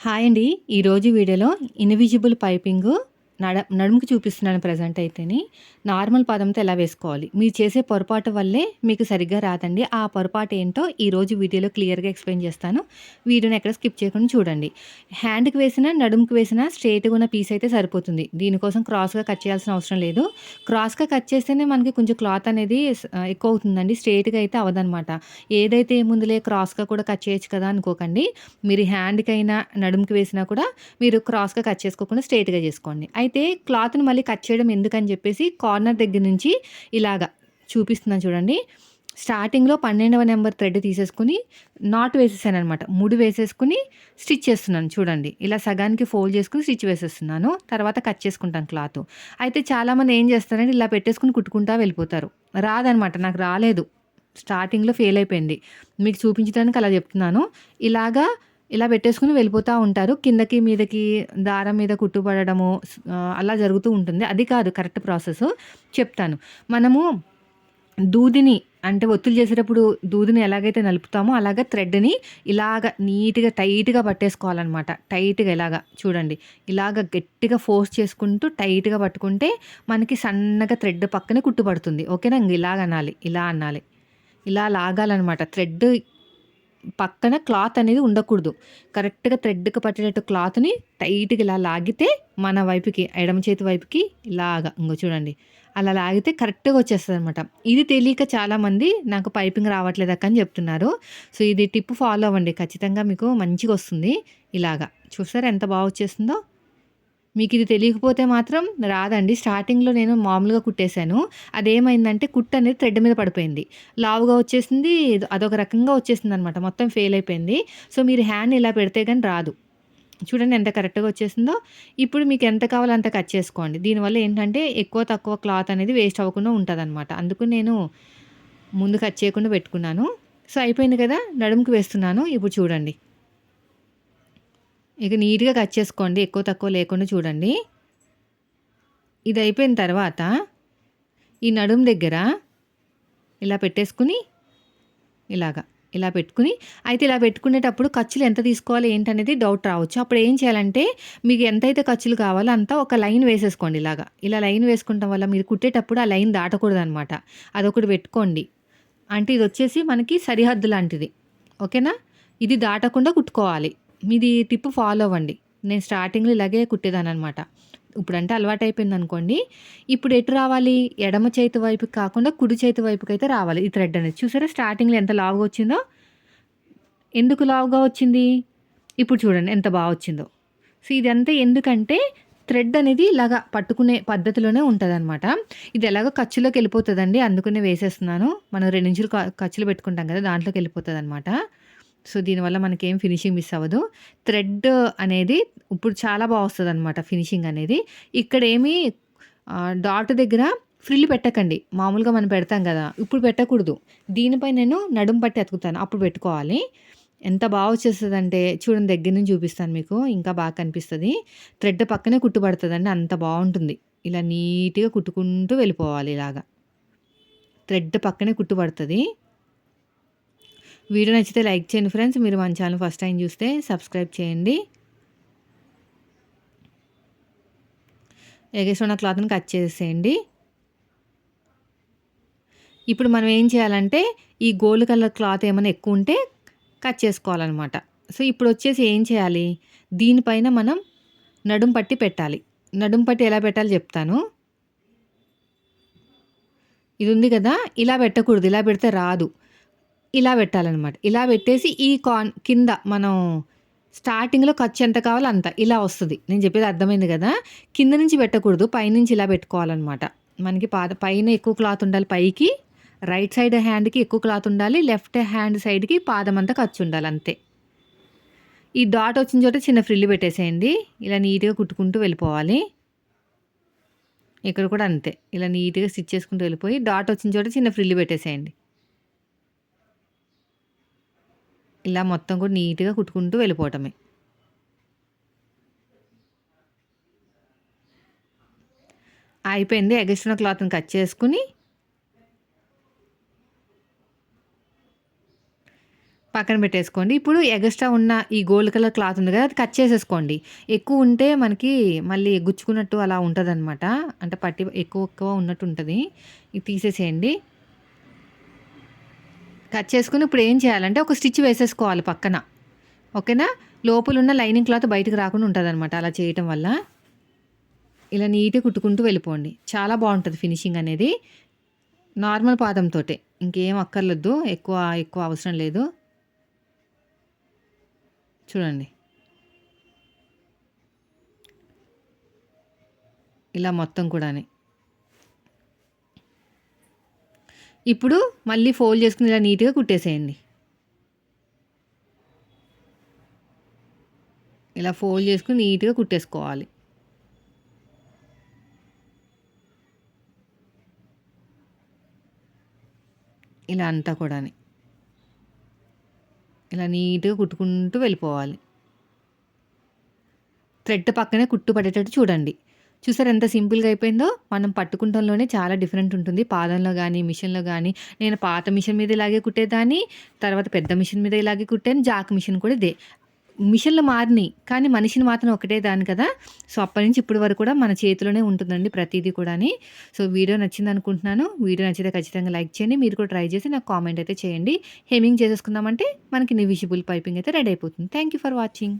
Hi అండి. ఈరోజు వీడియోలో ఇన్విజిబుల్ పైపింగు నడ నడుముకి చూపిస్తున్నాను ప్రెజెంట్ అయితేని. నార్మల్ పదంతో ఎలా వేసుకోవాలి. మీరు చేసే పొరపాటు వల్లే మీకు సరిగ్గా రాదండి. ఆ పొరపాటు ఏంటో ఈరోజు వీడియోలో క్లియర్‌గా ఎక్స్‌ప్లెయిన్ చేస్తాను. వీడియోని ఎక్కడ స్కిప్ చేయకుండా చూడండి. హ్యాండ్‌కి వేసినా, నడుముకి వేసినా స్ట్రేట్గా ఉన్న పీస్ అయితే సరిపోతుంది. దీనికోసం క్రాస్‌గా కట్ చేయాల్సిన అవసరం లేదు. క్రాస్‌గా కట్ చేస్తేనే మనకి కొంచెం క్లాత్ అనేది ఎక్కువ అవుతుందండి. స్ట్రేట్గా అయితే అవదనమాట ఏదైతే ముందులే క్రాస్‌గా కూడా కట్ చేయొచ్చు కదా అనుకోకండి. మీరు హ్యాండ్‌కైనా, నడుముకి వేసినా కూడా మీరు క్రాస్‌గా కట్ చేసుకోకుండా స్ట్రెయిట్‌గా చేసుకోండి. అయితే అయితే క్లాత్‌ని మళ్ళీ కట్ చేయడం ఎందుకని చెప్పేసి కార్నర్ దగ్గర నుంచి ఇలాగ చూపిస్తున్నాను చూడండి. స్టార్టింగ్‌లో పన్నెండవ నెంబర్ థ్రెడ్ తీసేసుకుని నాట్ వేసేసాను అనమాట ముడి వేసేసుకుని స్టిచ్ చేస్తున్నాను చూడండి. ఇలా సగానికి ఫోల్డ్ చేసుకుని స్టిచ్ వేసేస్తున్నాను. తర్వాత కట్ చేసుకుంటాను క్లాత్ అయితే చాలామంది ఏం చేస్తారంటే ఇలా పెట్టేసుకొని కుట్టుకుంటా వెళ్ళిపోతారు. రాదనమాట. నాకు రాలేదు. స్టార్టింగ్‌లో ఫెయిల్ అయిపోయింది. మీకు చూపించడానికి అలా చెప్తున్నాను. ఇలాగా ఇలా పెట్టేసుకుని వెళ్ళిపోతూ ఉంటారు. కిందకి, మీదకి దారం మీద కుట్టు పడడము అలా జరుగుతూ ఉంటుంది. అది కాదు కరెక్ట్ ప్రాసెస్ చెప్తాను. మనము దూదిని అంటే ఒత్తులు చేసేటప్పుడు దూదిని ఎలాగైతే నలుపుతామో అలాగ థ్రెడ్‌ని ఇలాగ నీట్‌గా టైట్‌గా పట్టేసుకోవాలనమాట. టైట్‌గా ఇలాగ చూడండి. ఇలాగ గట్టిగా ఫోర్స్ చేసుకుంటూ టైట్‌గా పట్టుకుంటే మనకి సన్నగా థ్రెడ్ పక్కనే కుట్టు పడుతుంది. ఓకేనా? ఇంక ఇలాగ అనాలి. ఇలా అనాలి. ఇలా లాగాలనమాట. థ్రెడ్ పక్కన క్లాత్ అనేది ఉండకూడదు. కరెక్ట్‌గా థ్రెడ్‌కి పట్టేటట్టు క్లాత్‌ని టైట్‌గా ఇలా లాగితే మన వైపుకి ఎడమ చేతి వైపుకి ఇలాగా ఇంగో చూడండి. అలా లాగితే కరెక్ట్‌గా వచ్చేస్తుంది అనమాట ఇది తెలియక చాలామంది నాకు పైపింగ్ రావట్లేదక్క అని చెప్తున్నారు. సో, ఇది టిప్ ఫాలో అవ్వండి. ఖచ్చితంగా మీకు మంచిగా వస్తుంది ఇలాగా చూసారా ఎంత బాగా వచ్చేస్తుందో మీకు ఇది తెలియకపోతే మాత్రం రాదండి. స్టార్టింగ్‌లో నేను మామూలుగా కుట్టేసాను. అదేమైందంటే కుట్ అనేది థ్రెడ్ మీద పడిపోయింది. లావుగా వచ్చేసింది. అదొక రకంగా వచ్చేసింది అనమాట మొత్తం ఫెయిల్ అయిపోయింది. సో, మీరు హ్యాండ్ ఇలా పెడితే కానీ రాదు. చూడండి ఎంత కరెక్ట్‌గా వచ్చేసిందో. ఇప్పుడు మీకు ఎంత కావాలో అంత కట్ చేసుకోండి. దీనివల్ల ఏంటంటే ఎక్కువ, తక్కువ క్లాత్ అనేది వేస్ట్ అవ్వకుండా ఉంటదనమాట. అందుకు నేను ముందు కట్ చేయకుండా పెట్టుకున్నాను. సో, అయిపోయింది కదా! నడుముకి వేస్తున్నాను. ఇప్పుడు చూడండి. ఇక నీట్‌గా కట్ చేసుకోండి. ఎక్కువ, తక్కువ లేకుండా చూడండి. ఇది అయిపోయిన తర్వాత ఈ నడుము దగ్గర ఇలా పెట్టేసుకొని ఇలాగా ఇలా పెట్టుకుని అయితే ఇలా పెట్టుకునేటప్పుడు ఖర్చులు ఎంత తీసుకోవాలి ఏంటనేది డౌట్ రావచ్చు. అప్పుడు ఏం చేయాలంటే మీకు ఎంతైతే ఖర్చులు కావాలో అంతా ఒక లైన్ వేసేసుకోండి ఇలాగా ఇలా లైన్ వేసుకుంటాం వల్ల మీరు కుట్టేటప్పుడు ఆ లైన్ దాటకూడదనమాట. అదొకటి పెట్టుకోండి. అంటే ఇది వచ్చేసి మనకి సరిహద్దు లాంటిది. ఓకేనా? ఇది దాటకుండా కుట్టుకోవాలి. మీది టిప్ ఫాలో అవ్వండి. నేను స్టార్టింగ్‌లో ఇలాగే కుట్టేదాన్ననమాట. ఇప్పుడంటే అలవాటయిపోయిందనుకోండి. ఇప్పుడు ఎటు రావాలి? ఎడమ చేతి వైపుకి కాకుండా కుడి చేతి వైపుకి అయితే రావాలి ఈ థ్రెడ్ అనేది. చూసారా స్టార్టింగ్‌లో ఎంత లావుగా వచ్చిందో? ఎందుకు లావుగా వచ్చింది? ఇప్పుడు చూడండి ఎంత బాగా వచ్చిందో. సో, ఇదంతా ఎందుకంటే థ్రెడ్ అనేది ఇలాగ పట్టుకునే పద్ధతిలోనే ఉంటదనమాట. ఇది ఎలాగో ఖర్చులోకి వెళ్ళిపోతుందండి అందుకనే వేసేస్తున్నాను. మనం 2 ఇంచులు ఖర్చులు పెట్టుకుంటాం కదా! దాంట్లోకెళ్ళిపోతదనమాట. సో, దీనివల్ల మనకేం ఫినిషింగ్ మిస్ అవ్వదు. థ్రెడ్ అనేది ఇప్పుడు చాలా బాగా వస్తుంది అనమాట ఫినిషింగ్ అనేది. ఇక్కడ ఏమి డాట్ దగ్గర ఫ్రిల్ పెట్టకండి. మామూలుగా మనం పెడతాం కదా! ఇప్పుడు పెట్టకూడదు. దీనిపై నేను నడుము పట్టి అతుకుతాను. అప్పుడు పెట్టుకోవాలి. ఎంత బాగా వచ్చేస్తుందంటే చూడండి దగ్గర నుంచి చూపిస్తాను మీకు. ఇంకా బాగా కనిపిస్తుంది థ్రెడ్ పక్కనే కుట్టు అంత బాగుంటుంది ఇలా నీట్‌గా కుట్టుకుంటూ వెళ్ళిపోవాలి ఇలాగా థ్రెడ్ పక్కనే కుట్టు వీడియో నచ్చితే లైక్ చేయండి ఫ్రెండ్స్. మీరు మన ఛానల్ ఫస్ట్ టైం చూస్తే సబ్స్క్రైబ్ చేయండి. ఎగస్ట్రా ఉన్న క్లాత్‌ని కట్ చేసేయండి. ఇప్పుడు మనం ఏం చేయాలంటే ఈ గోల్డ్ కలర్ క్లాత్ ఏమైనా ఎక్కువుంటే కట్ చేసుకోవాలనమాట. సో, ఇప్పుడు వచ్చేసి ఏం చేయాలి? దీనిపైన మనం నడుం పట్టి పెట్టాలి. నడుం పట్టి ఎలా పెట్టాలో చెప్తాను. ఇది ఉంది కదా! ఇలా పెట్టకూడదు. ఇలా పెడితే రాదు. ఇలా పెట్టాలన్నమాట ఇలా పెట్టేసి ఈ కాన్ కింద మనం స్టార్టింగ్‌లో ఖర్చు ఎంత కావాలో అంత. ఇలా వస్తుంది నేను చెప్పేది అర్థమైంది కదా! కింద నుంచి పెట్టకూడదు. పైనుంచి ఇలా పెట్టుకోవాలన్నమాట మనకి పాద పైన ఎక్కువ క్లాత్ ఉండాలి పైకి. రైట్ సైడ్ హ్యాండ్‌కి ఎక్కువ క్లాత్ ఉండాలి. లెఫ్ట్ హ్యాండ్ సైడ్‌కి పాదం అంతా ఖర్చు ఉండాలి అంతే. ఈ డాట్ వచ్చిన చోట చిన్న ఫ్రిల్ పెట్టేసేయండి. ఇలా నీట్‌గా కుట్టుకుంటూ వెళ్ళిపోవాలి. ఇక్కడ కూడా అంతే. ఇలా నీట్‌గా స్టిచ్ చేసుకుంటూ వెళ్ళిపోయి డాట్ వచ్చిన చోట చిన్న ఫ్రిల్ పెట్టేసేయండి. ఇలా మొత్తం కూడా నీట్‌గా కుట్టుకుంటూ వెళ్ళిపోవటమే. అయిపోయింది. ఎగస్ట్రా క్లాత్‌ని కట్ చేసుకొని పక్కన పెట్టేసుకోండి. ఇప్పుడు ఎగస్ట్రా ఉన్న ఈ గోల్డ్ కలర్ క్లాత్ ఉంది కదా అది కట్ చేసేసుకోండి. ఎక్కువ ఉంటే మనకి మళ్ళీ గుచ్చుకున్నట్టు అలా ఉంటుంది అంటే పట్టి ఎక్కువ ఎక్కువ ఉన్నట్టు ఉంటుంది. ఇది తీసేసేయండి. కట్ చేసుకుని ఇప్పుడు ఏం చేయాలంటే ఒక స్టిచ్ వేసేసుకోవాలి పక్కన. ఓకేనా? లోపల ఉన్న లైనింగ్ క్లాత్ బయటకు రాకుండా ఉంటుంది అనమాట అలా చేయటం వల్ల. ఇలా నీట్గా కుట్టుకుంటూ వెళ్ళిపోండి. చాలా బాగుంటుంది ఫినిషింగ్ అనేది. నార్మల్ పాదంతో ఇంకేం అక్కర్లేదు ఎక్కువ ఎక్కువ అవసరం లేదు. చూడండి. ఇలా మొత్తం కూడాని. ఇప్పుడు మళ్ళీ ఫోల్డ్ చేసుకుని ఇలా నీట్గా కుట్టేసేయండి. ఇలా ఫోల్డ్ చేసుకుని నీట్గా కుట్టేసుకోవాలి. ఇలా అంతా కూడా ఇలా నీట్గా కుట్టుకుంటూ వెళ్ళిపోవాలి. థ్రెడ్ పక్కనే కుట్టు పడేటట్టు చూడండి. చూసారు ఎంత సింపుల్గా అయిపోయిందో? మనం పట్టుకుంటంలోనే చాలా డిఫరెంట్ ఉంటుంది. పాదంలో కానీ మిషన్లో కానీ నేను పాత మిషన్ మీద ఇలాగే కుట్టేదాన్ని తర్వాత పెద్ద మిషన్ మీద ఇలాగే కుట్టాను జాక్ మిషన్ కూడా ఇదే. మిషన్లు మారినాయి కానీ మనిషిని మాత్రం ఒకటే దాని కదా? సో అప్పటి నుంచి ఇప్పటి వరకు కూడా మన చేతిలోనే ఉంటుందండి ప్రతిదీ కూడాని. సో వీడియో నచ్చింది అనుకుంటున్నాను. వీడియో నచ్చితే ఖచ్చితంగా లైక్ చేయండి. మీరు కూడా ట్రై చేసి నాకు కామెంట్ అయితే చేయండి. హెమింగ్ చేసేసుకుందామంటే మనకి నివిజిబుల్ పైపింగ్ అయితే రెడీ అయిపోతుంది. Thank you for watching.